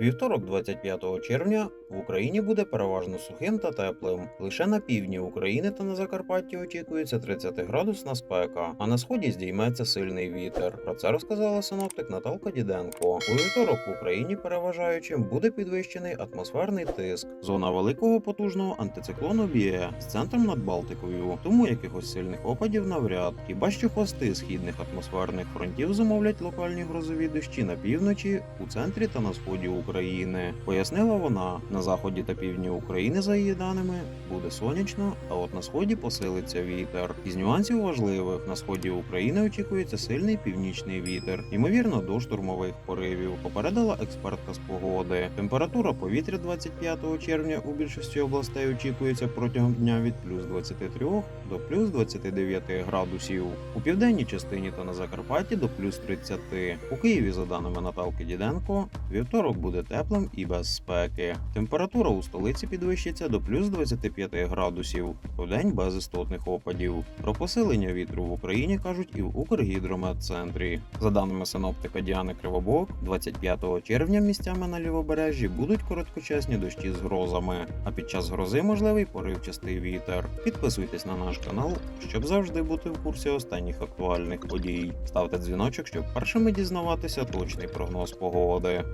Вівторок, 25 червня, в Україні буде переважно сухим та теплим. Лише на півдні України та на Закарпатті очікується 30-градусна спека, а на сході здійметься сильний вітер. Про це розказала синоптик Наталка Діденко. У вівторок в Україні переважаючим буде підвищений атмосферний тиск. Зона великого потужного антициклону б'є з центром над Балтикою, тому якихось сильних опадів навряд. Хіба що хвости східних атмосферних фронтів зумовлять локальні грозові дощі на півночі, у центрі та на сході України. Пояснила вона, на заході та півдні України, за її даними, буде сонячно, а от на сході посилиться вітер. Із нюансів важливих на сході України очікується сильний північний вітер, ймовірно, до штурмових поривів. Попередила експертка з погоди. Температура повітря 25 червня у більшості областей очікується протягом дня від плюс 23 до плюс 29 градусів. У південній частині та на Закарпатті до плюс 30. У Києві, за даними Наталки Діденко, вівторок буде теплим і без спеки. Температура у столиці підвищиться до плюс 25 градусів, вдень без істотних опадів. Про посилення вітру в Україні кажуть і в Укргідрометцентрі. За даними синоптика Діани Кривобок, 25 червня місцями на лівобережжі будуть короткочасні дощі з грозами, а під час грози можливий поривчастий вітер. Підписуйтесь на наш канал, щоб завжди бути в курсі останніх актуальних подій. Ставте дзвіночок, щоб першими дізнаватися точний прогноз погоди.